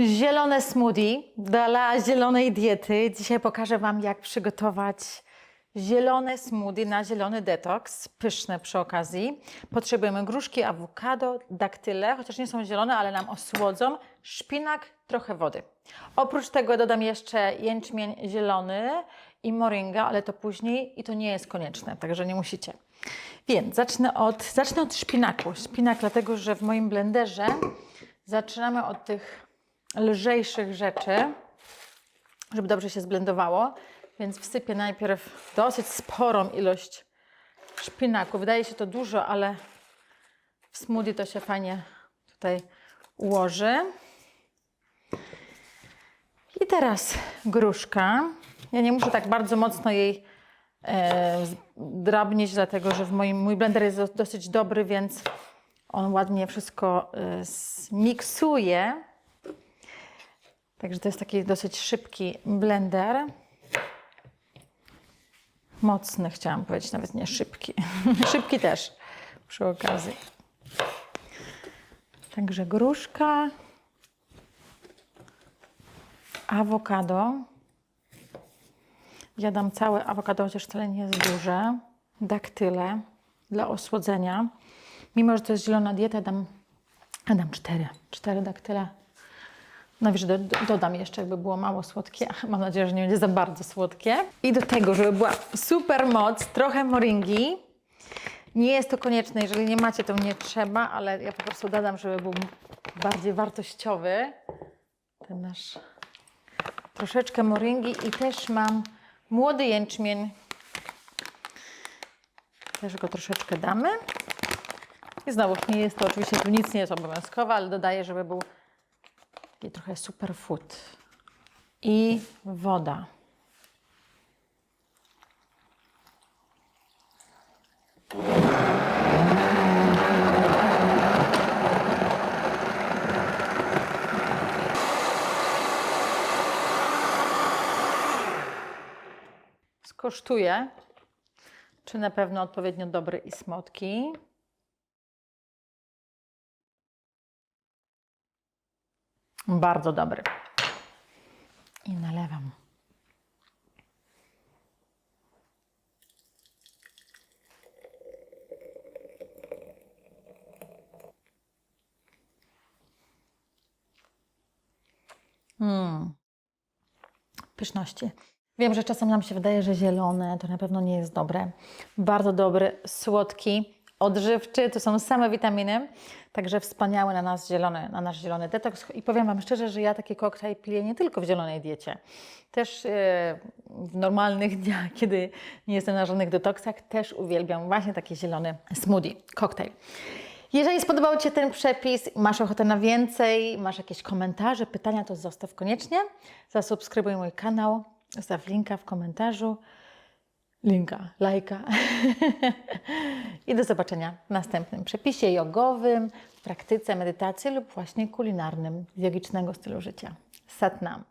Zielone smoothie dla zielonej diety. Dzisiaj pokażę Wam, jak przygotować zielone smoothie na zielony detoks. Pyszne przy okazji. Potrzebujemy gruszki, awokado, daktyle, chociaż nie są zielone, ale nam osłodzą, szpinak, trochę wody. Oprócz tego dodam jeszcze jęczmień zielony i moringa, ale to później i to nie jest konieczne, także nie musicie. Więc zacznę od, zacznę od szpinaku. Szpinak dlatego, że w moim blenderze zaczynamy od tych lżejszych rzeczy, żeby dobrze się zblendowało. Więc wsypię najpierw dosyć sporą ilość szpinaku. Wydaje się to dużo, ale w smoothie to się fajnie tutaj ułoży. I teraz gruszka. Ja nie muszę tak bardzo mocno jej e, drabnić, dlatego że w moim, mój blender jest do- dosyć dobry, więc on ładnie wszystko e, zmiksuje. Także to jest taki dosyć szybki blender. Mocny chciałam powiedzieć, nawet nie szybki. szybki też przy okazji. Także gruszka, awokado. Ja dam całe awokado, chociaż wcale nie jest duże. Daktyle dla osłodzenia. Mimo, że to jest zielona dieta, dam, dam cztery. Cztery daktyle. No wiesz, do, do, dodam jeszcze, jakby było mało słodkie. Mam nadzieję, że nie będzie za bardzo słodkie. I do tego, żeby była super moc, trochę moringi. Nie jest to konieczne, jeżeli nie macie, to nie trzeba, ale ja po prostu dodam, żeby był bardziej wartościowy. Ten nasz troszeczkę moringi i też mam młody jęczmień. Też go troszeczkę damy. I znowu nie jest to oczywiście tu nic nie jest obowiązkowe, ale dodaję, żeby był taki trochę superfood. I woda. Skosztuję, czy na pewno odpowiednio dobry i słodki. Bardzo dobry. I nalewam. Mm. Pyszności. Wiem, że czasem nam się wydaje, że zielone to na pewno nie jest dobre. Bardzo dobry, słodki, odżywczy, to są same witaminy, także wspaniały na nas zielony, na nasz zielony detoks. I powiem Wam szczerze, że ja taki koktajl piję nie tylko w zielonej diecie, też e, w normalnych dniach, kiedy nie jestem na żadnych detoksach, też uwielbiam właśnie taki zielony smoothie, koktajl. Jeżeli spodobał Ci się ten przepis, masz ochotę na więcej, masz jakieś komentarze, pytania, to zostaw koniecznie. Zasubskrybuj mój kanał, zostaw linka w komentarzu. Linka, lajka. I do zobaczenia w następnym przepisie jogowym, w praktyce, medytacji lub właśnie kulinarnym z jogicznego stylu życia. Satnam.